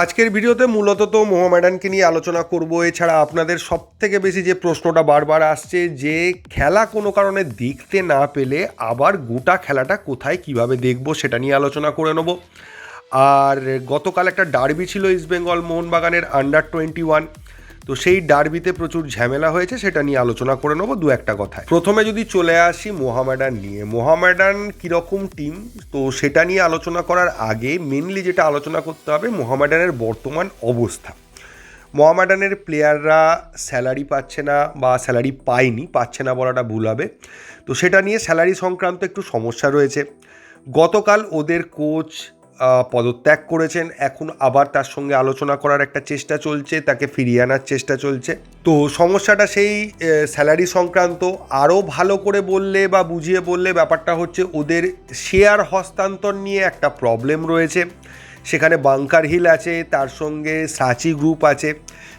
আজকের ভিডিওতে মূলত তো মোহামেডানকে নিয়ে আলোচনা করব। এছাড়া আপনাদের সব থেকে বেশি যে প্রশ্নটা বারবার আসছে যে, খেলা কোনো কারণে দেখতে না পেলে আবার গোটা খেলাটা কোথায় কীভাবে দেখব সেটা নিয়ে আলোচনা করে নেব। আর গতকাল একটা ডার্বি ছিল ইস্টবেঙ্গল মোহনবাগানের আন্ডার টোয়েন্টি ওয়ান তো সেই ডার্বিতে প্রচুর ঝামেলা হয়েছে, সেটা নিয়ে আলোচনা করে নেব দু একটা কথায়। প্রথমে যদি চলে আসি মোহামেডান নিয়ে, মোহামেডান কীরকম টিম তো সেটা নিয়ে আলোচনা করার আগে মেনলি যেটা আলোচনা করতে হবে, মোহামেডানের বর্তমান অবস্থা। মোহামেডানের প্লেয়াররা স্যালারি পাচ্ছে না বা স্যালারি পায়নি, পাচ্ছে না বলাটা ভুল হবে। তো সেটা নিয়ে স্যালারি সংক্রান্ত একটু সমস্যা রয়েছে। গতকাল ওদের কোচ পদত্যাগ করেছেন। এখন আবার তার সঙ্গে আলোচনা করার একটা চেষ্টা চলছে, তাকে ফিরিয়ে আনার চেষ্টা চলছে। তো সমস্যাটা সেই স্যালারি সংক্রান্ত। আরও ভালো করে বললে বা বুঝিয়ে বললে ব্যাপারটা হচ্ছে ওদের শেয়ার হস্তান্তর নিয়ে একটা প্রবলেম রয়েছে। সেখানে বাংকার হিল আছে, তার সঙ্গে সাচি গ্রুপ আছে।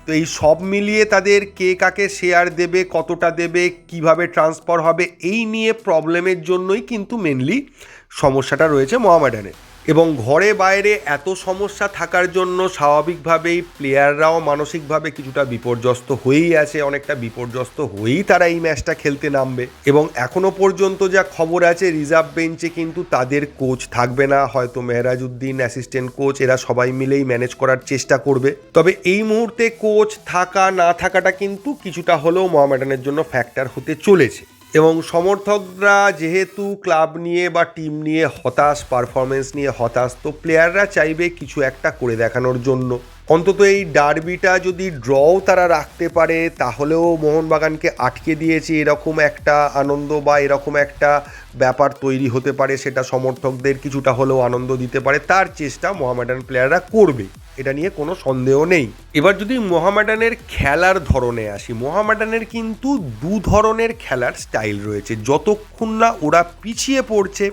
তো এই সব মিলিয়ে তাদের কে কাকে শেয়ার দেবে, কতটা দেবে, কীভাবে ট্রান্সফার হবে, এই নিয়ে প্রবলেমের জন্যই কিন্তু মেনলি সমস্যাটা রয়েছে মোহামেডানের। এবং ঘরে বাইরে এত সমস্যা থাকার জন্য স্বাভাবিকভাবেই প্লেয়াররাও মানসিকভাবে কিছুটা বিপর্যস্ত হয়েই আছে, অনেকটা বিপর্যস্ত হয়েই তারা এই ম্যাচটা খেলতে নামবে। এবং এখনও পর্যন্ত যা খবর আছে রিজার্ভ বেঞ্চে কিন্তু তাদের কোচ থাকবে না, হয়তো মেহরাজউদ্দিন অ্যাসিস্ট্যান্ট কোচ এরা সবাই মিলেই ম্যানেজ করার চেষ্টা করবে। তবে এই মুহূর্তে কোচ থাকা, না থাকাটা কিন্তু কিছুটা হলেও মোহামেডানের জন্য ফ্যাক্টর হতে চলেছে। এবং সমর্থকরা যেহেতু ক্লাব নিয়ে বা টিম নিয়ে হতাশ পারফরমেন্স নিয়ে হতাশ, তো প্লেয়াররা চাইবে কিছু একটা করে দেখানোর জন্য। অন্তত এই ডার্বিটা যদি ড্রও তারা রাখতে পারে, তাহলেও মোহনবাগানকে আটকে দিয়েছে এরকম একটা আনন্দ বা এরকম একটা ব্যাপার তৈরি হতে পারে, সেটা সমর্থকদের কিছুটা হলেও আনন্দ দিতে পারে। তার চেষ্টা মোহামেডান প্লেয়াররা করবে। এটা নিয়ে কোনো সন্দেহ নেই। এবার যদি মোহামেডানের খেলার ধরনে আসি, মোহামেডানের কিন্তু দু ধরনের খেলার স্টাইল রয়েছে। যতক্ষণ না ওরা পিছিয়ে পড়ছে,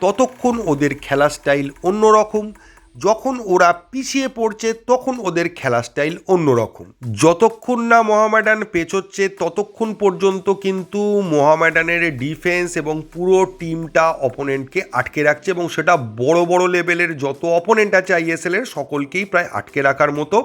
ততক্ষণ ওদের খেলার স্টাইল অন্যরকম। যখন ওরা পিছিয়ে পড়ছে, তখন ওদের খেলা স্টাইল অন্যরকম। যতক্ষণ না মোহামেডান পেছোচ্ছে, ততক্ষণ পর্যন্ত কিন্তু মোহামেডানের ডিফেন্স এবং পুরো টিমটা অপোনেন্টকে আটকে রাখছে এবং সেটা বড় বড় লেভেলের যত অপোনেন্ট আছে আইএসএল এর সকলকেই প্রায় আটকে রাখার মতো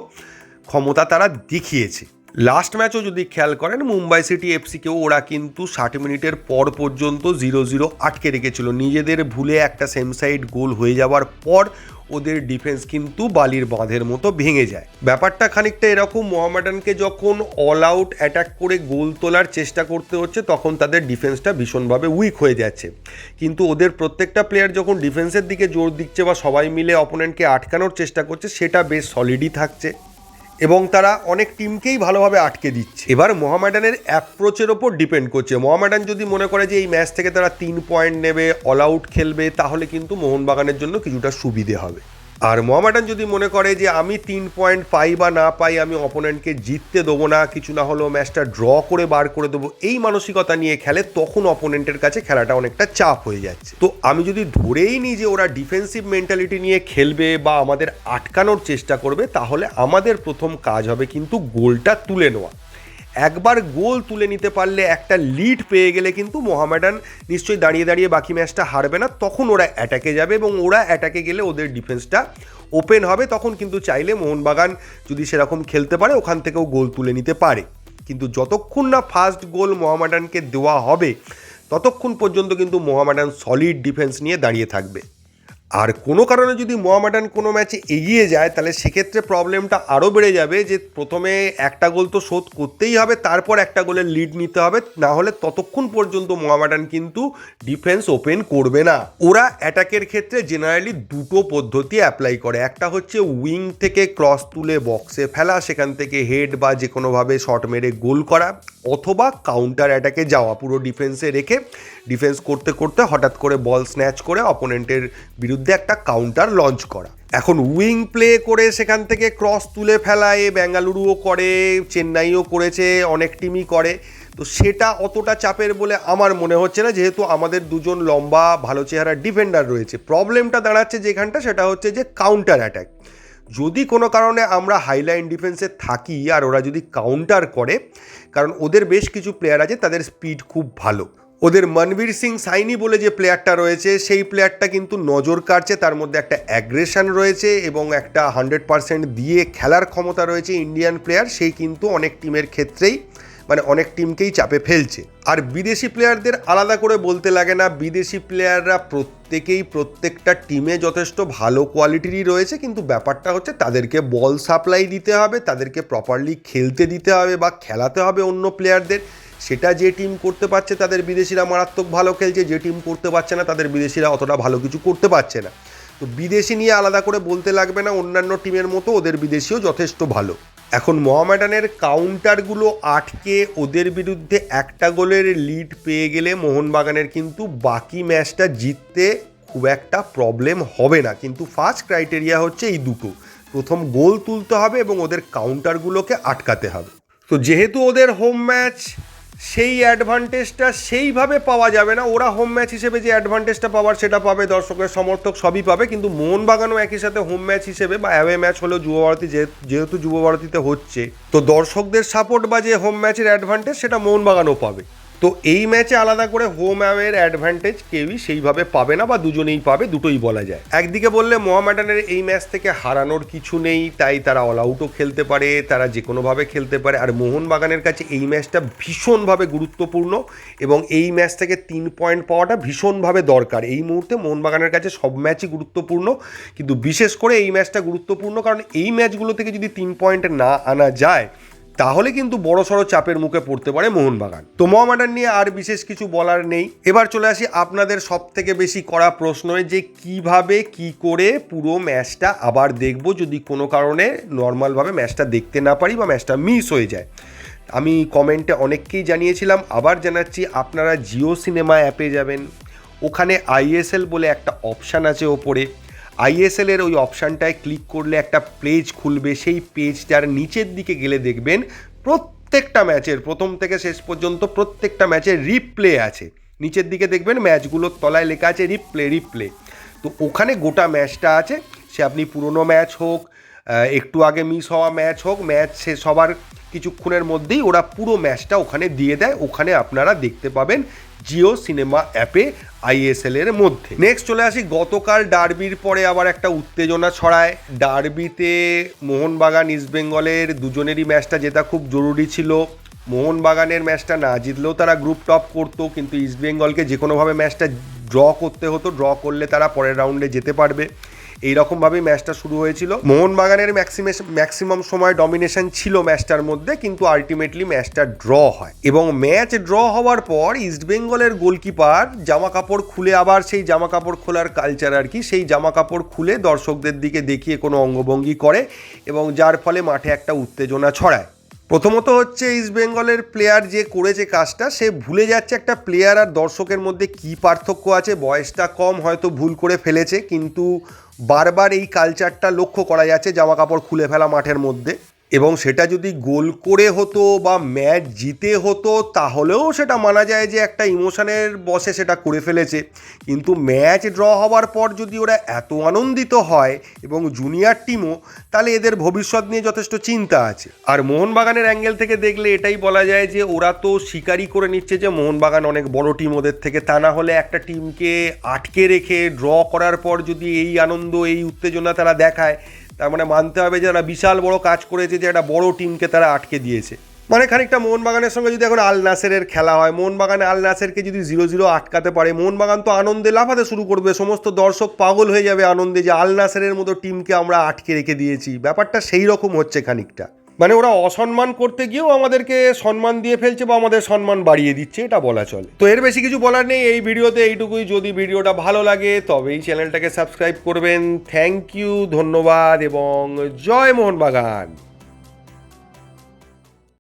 ক্ষমতা তারা দেখিয়েছে। লাস্ট ম্যাচও যদি খেয়াল করেন, মুম্বাই সিটি এফসিকেও ওরা কিন্তু ষাট মিনিটের পর পর্যন্ত জিরো জিরো আটকে রেখেছিল। নিজেদের ভুলে একটা সেম সাইড গোল হয়ে যাওয়ার পর ওদের ডিফেন্স কিন্তু বালির বাঁধের মতো ভেঙে যায়। ব্যাপারটা খানিকটা এরকম, মোহামেডানকে যখন অল আউট অ্যাটাক করে গোল তোলার চেষ্টা করতে হচ্ছে, তখন তাদের ডিফেন্সটা ভীষণভাবে উইক হয়ে যাচ্ছে। কিন্তু ওদের প্রত্যেকটা প্লেয়ার যখন ডিফেন্সের দিকে জোর দিচ্ছে বা সবাই মিলে অপোনেন্টকে আটকানোর চেষ্টা করছে, সেটা বেশ সলিডই থাকছে। এবং তারা অনেক টিমকেই ভালোভাবে আটকে দিচ্ছে। এবার মোহামেডানের অ্যাপ্রোচের ওপর ডিপেন্ড করছে। মোহামেডান যদি মনে করে যে এই ম্যাচ থেকে তারা তিন পয়েন্ট নেবে, অল আউট খেলবে, তাহলে কিন্তু মোহনবাগানের জন্য কিছুটা সুবিধে হবে। আর মোহামেডান যদি মনে করে যে আমি তিন পয়েন্ট পাই বা না পাই, আমি অপোনেন্টকে জিততে দেবো না, কিছু না হলেও ম্যাচটা ড্র করে বার করে দেবো, এই মানসিকতা নিয়ে খেলে তখন অপোনেন্টের কাছে খেলাটা অনেকটা চাপ হয়ে যাচ্ছে। তো আমি যদি ধরেই নিই যে ওরা ডিফেন্সিভ মেন্টালিটি নিয়ে খেলবে বা আমাদের আটকানোর চেষ্টা করবে, তাহলে আমাদের প্রথম কাজ হবে কিন্তু গোলটা তুলে নেওয়া। একবার গোল তুলে নিতে পারলে একটা লিড পেয়ে গেলে কিন্তু মোহামেডান নিশ্চয়ই দাঁড়িয়ে দাঁড়িয়ে বাকি ম্যাচটা হারবে না। তখন ওরা অ্যাটাকে যাবে এবং ওরা অ্যাটাকে গেলে ওদের ডিফেন্সটা ওপেন হবে। তখন কিন্তু চাইলে মোহনবাগান যদি সেরকম খেলতে পারে, ওখান থেকেও গোল তুলে নিতে পারে। কিন্তু যতক্ষণ না ফার্স্ট গোল মোহামেডানকে দেওয়া হবে, ততক্ষণ পর্যন্ত কিন্তু মোহামেডান সলিড ডিফেন্স নিয়ে দাঁড়িয়ে থাকবে। আর কোনো কারণে যদি মোহামেডান কোনো ম্যাচে এগিয়ে যায়, তাহলে সেক্ষেত্রে প্রবলেমটা আরও বেড়ে যাবে যে প্রথমে একটা গোল তো শোধ করতেই হবে, তারপর একটা গোলের লিড নিতে হবে, না হলে ততক্ষণ পর্যন্ত মোহামেডান কিন্তু ডিফেন্স ওপেন করবে না। ওরা অ্যাটাকের ক্ষেত্রে জেনারেলি দুটো পদ্ধতি অ্যাপ্লাই করে। একটা হচ্ছে উইং থেকে ক্রস তুলে বক্সে ফেলা, সেখান থেকে হেড বা যে কোনোভাবে শট মেরে গোল করা, অথবা কাউন্টার অ্যাটাকে যাওয়া, পুরো ডিফেন্সে রেখে ডিফেন্স করতে করতে হঠাৎ করে বল স্ন্যাচ করে অপোনেন্টের বিরুদ্ধে একটা কাউন্টার লঞ্চ করা। এখন উইং প্লে করে সেখান থেকে ক্রস তুলে ফেলায়, বেঙ্গালুরুও করে, চেন্নাইও করেছে, অনেক টিমই করে। তো সেটা অতটা চাপের বলে আমার মনে হচ্ছে না, যেহেতু আমাদের দুজন লম্বা, ভালো চেহারার ডিফেন্ডার রয়েছে। প্রবলেমটা দাঁড়াচ্ছে যেখানটা, সেটা হচ্ছে যে কাউন্টার অ্যাটাক যদি কোনো কারণে আমরা হাইলাইন ডিফেন্সে থাকি আর ওরা যদি কাউন্টার করে, কারণ ওদের বেশ কিছু প্লেয়ার আছে, তাদের স্পিড খুব ভালো। ওদের মনবীর সিং সাইনি বলে যে প্লেয়ারটা রয়েছে, সেই প্লেয়ারটা কিন্তু নজর কাড়ছে, তার মধ্যে একটা অ্যাগ্রেশন রয়েছে এবং একটা হান্ড্রেড পার্সেন্ট দিয়ে খেলার ক্ষমতা রয়েছে ইন্ডিয়ান প্লেয়ার সেই কিন্তু অনেক টিমের ক্ষেত্রেই মানে অনেক টিমকেই চাপে ফেলছে। আর বিদেশি প্লেয়ারদের আলাদা করে বলতে লাগে না, বিদেশি প্লেয়াররা প্রত্যেকেই প্রত্যেকটা টিমে যথেষ্ট ভালো কোয়ালিটিরই রয়েছে, কিন্তু ব্যাপারটা হচ্ছে তাদেরকে বল সাপ্লাই দিতে হবে, তাদেরকে প্রপারলি খেলতে দিতে হবে বা খেলাতে হবে অন্য প্লেয়ারদের সেটা যে টিম করতে পারছে তাদের বিদেশিরা মারাত্মক ভালো খেলছে, যে টিম করতে পারছে না তাদের বিদেশিরা অতটা ভালো কিছু করতে পারছে না। তো বিদেশি নিয়ে আলাদা করে বলতে লাগবে না, অন্যান্য টিমের মতো ওদের বিদেশিও যথেষ্ট ভালো। এখন মোহামেডানের কাউন্টারগুলো আটকে ওদের বিরুদ্ধে একটা গোলের লিড পেয়ে গেলে মোহনবাগানের কিন্তু বাকি ম্যাচটা জিততে খুব একটা প্রবলেম হবে না। কিন্তু ফার্স্ট ক্রাইটেরিয়া হচ্ছে এই দুটো। প্রথম গোল তুলতে হবে এবং ওদের কাউন্টারগুলোকে আটকাতে হবে। তো যেহেতু ওদের হোম ম্যাচ সেই অ্যাডভান্টেজটা সেইভাবে পাওয়া যাবে না। ওরা হোম ম্যাচ হিসেবে যে অ্যাডভান্টেজটা পাওয়ার সেটা পাবে, দর্শকের সমর্থক সবই পাবে। কিন্তু মোহনবাগানও একই সাথে হোম ম্যাচ হিসেবে বা অ্যাওয়ে ম্যাচ হলেও যুবভারতী যেহেতু যুবভারতীতে হচ্ছে, তো দর্শকদের সাপোর্ট বা যে হোম ম্যাচের অ্যাডভান্টেজ সেটা মোহনবাগানও পাবে। তো এই ম্যাচে আলাদা করে হোম অ্যাওয়ের অ্যাডভান্টেজ কেউই সেইভাবে পাবে না বা দুজনেই পাবে, দুটোই বলা যায়। একদিকে বললে মোহামেডানের এই ম্যাচ থেকে হারানোর কিছু নেই, তাই তারা অল আউটও খেলতে পারে, তারা যে কোনোভাবে খেলতে পারে। আর মোহনবাগানের কাছে এই ম্যাচটা ভীষণভাবে গুরুত্বপূর্ণ এবং এই ম্যাচ থেকে তিন পয়েন্ট পাওয়াটা ভীষণভাবে দরকার। এই মুহূর্তে মোহনবাগানের কাছে সব ম্যাচই গুরুত্বপূর্ণ, কিন্তু বিশেষ করে এই ম্যাচটা গুরুত্বপূর্ণ কারণ এই ম্যাচগুলো থেকে যদি তিন পয়েন্ট না আনা যায় তাহলে কিন্তু বড় সড়ো চাপের মুখে পড়তে পারে মোহনবাগান। তো মোহামেডান নিয়ে আর বিশেষ কিছু বলার নেই। এবার চলে আসি আপনাদের সব থেকে বেশি করা প্রশ্নয় যে কীভাবে, কি করে পুরো ম্যাচটা আবার দেখব যদি কোনো কারণে নর্মালভাবে ম্যাচটা দেখতে না পারি বা ম্যাচটা মিস হয়ে যায়। আমি কমেন্টে অনেককেই জানিয়েছিলাম, আবার জানাচ্ছি আপনারা জিও সিনেমা অ্যাপে যাবেন। ওখানে আইএসএল বলে একটা অপশান আছে ওপরে। আইএসএল এর ওই অপশানটায় ক্লিক করলে একটা পেজ খুলবে, সেই পেজটার নিচের দিকে গেলে দেখবেন প্রত্যেকটা ম্যাচের, প্রথম থেকে শেষ পর্যন্ত প্রত্যেকটা ম্যাচের রিপ্লে আছে। নিচের দিকে দেখবেন ম্যাচগুলোর তলায় লেখা আছে রিপ্লে রিপ্লে। তো ওখানে গোটা ম্যাচটা আছে, সে আপনি পুরনো ম্যাচ হোক একটু আগে মিস হওয়া ম্যাচ হোক, ম্যাচ শেষ হবার কিছুক্ষণের মধ্যেই ওরা পুরো ম্যাচটা ওখানে দিয়ে দেয়। ওখানে আপনারা দেখতে পাবেন জিও সিনেমা অ্যাপে আইএসএল এর মধ্যে। নেক্সট চলে আসি, গতকাল ডার্বির পরে আবার একটা উত্তেজনা ছড়ায়। ডার্বিতে মোহনবাগান ইস্টবেঙ্গলের দুজনেরই ম্যাচটা জেতা খুব জরুরি ছিল। মোহনবাগানের ম্যাচটা না জিতলেও তারা গ্রুপ টপ করতো, কিন্তু ইস্টবেঙ্গলকে যে কোনোভাবে ম্যাচটা ড্র করতে হতো। ড্র করলে তারা পরের রাউন্ডে যেতে পারবে। এইরকমভাবেই ম্যাচটা শুরু হয়েছিল। মোহনবাগানের ম্যাক্সিমেশ ম্যাক্সিমাম সময় ডমিনেশন ছিল ম্যাচটার মধ্যে, কিন্তু আলটিমেটলি ম্যাচটা ড্র হয়। এবং ম্যাচ ড্র হওয়ার পর ইস্টবেঙ্গলের গোলকিপার জামা কাপড় খুলে আবার সেই জামা কাপড় খোলার কালচার আর কি, সেই জামা কাপড় খুলে দর্শকদের দিকে দেখিয়ে কোনো অঙ্গভঙ্গি করে এবং যার ফলে মাঠে একটা উত্তেজনা ছড়ায়। প্রথমত হচ্ছে ইস্ট বেঙ্গলের প্লেয়ার যে করেছে কাজটা, সে ভুলে যাচ্ছে একটা প্লেয়ার আর দর্শকের মধ্যে কি পার্থক্য আছে, বয়সটা কম হয়তো ভুল করে ফেলেছে, কিন্তু বারবার এই কালচারটা লক্ষ্য করা যাচ্ছে জামা কাপড় খুলে ফেলা মাঠের মধ্যে। এবং সেটা যদি গোল করে হতো বা ম্যাচ জিতে হতো, তাহলেও সেটা মানা যায় যে একটা ইমোশনের বসে সেটা করে ফেলেছে। কিন্তু ম্যাচ ড্র হওয়ার পর যদি ওরা এত আনন্দিত হয় এবং জুনিয়র টিমও, তাহলে এদের ভবিষ্যৎ নিয়ে যথেষ্ট চিন্তা আছে। আর মোহনবাগানের অ্যাঙ্গেল থেকে দেখলে এটাই বলা যায় যে ওরা তো স্বীকারই করে নিচ্ছে যে মোহনবাগান অনেক বড় টিম ওদের থেকে। তা না হলে একটা টিমকে আটকে রেখে ড্র করার পর যদি এই আনন্দ, এই উত্তেজনা তারা দেখায় তার মানে মানতে হবে যে তারা বিশাল বড় কাজ করেছে যে একটা বড় টিমকে তারা আটকে দিয়েছে। মানে খানিকটা মোহনবাগানের সঙ্গে যদি এখন আল নাসেরের খেলা হয়, মোহনবাগানে আল নাসেরকে যদি জিরো জিরো আটকাতে পারে, মোহনবাগান তো আনন্দে লাফাতে শুরু করবে, সমস্ত দর্শক পাগল হয়ে যাবে আনন্দে যে আল নাসেরের মতো টিমকে আমরা আটকে রেখে দিয়েছি। ব্যাপারটা সেই রকম হচ্ছে খানিকটা। মানে ওরা অসম্মান করতে গিয়েও আমাদেরকে সম্মান দিয়ে ফেলছে বা আমাদের সম্মান বাড়িয়ে দিচ্ছে, এটা বলা চলে। তো এর বেশি কিছু বলার নেই, এই ভিডিওতে এইটুকুই। যদি ভিডিওটা ভালো লাগে তবে এই চ্যানেলটাকে সাবস্ক্রাইব করবেন। থ্যাংক ইউ, ধন্যবাদ এবং জয় মোহনবাগান।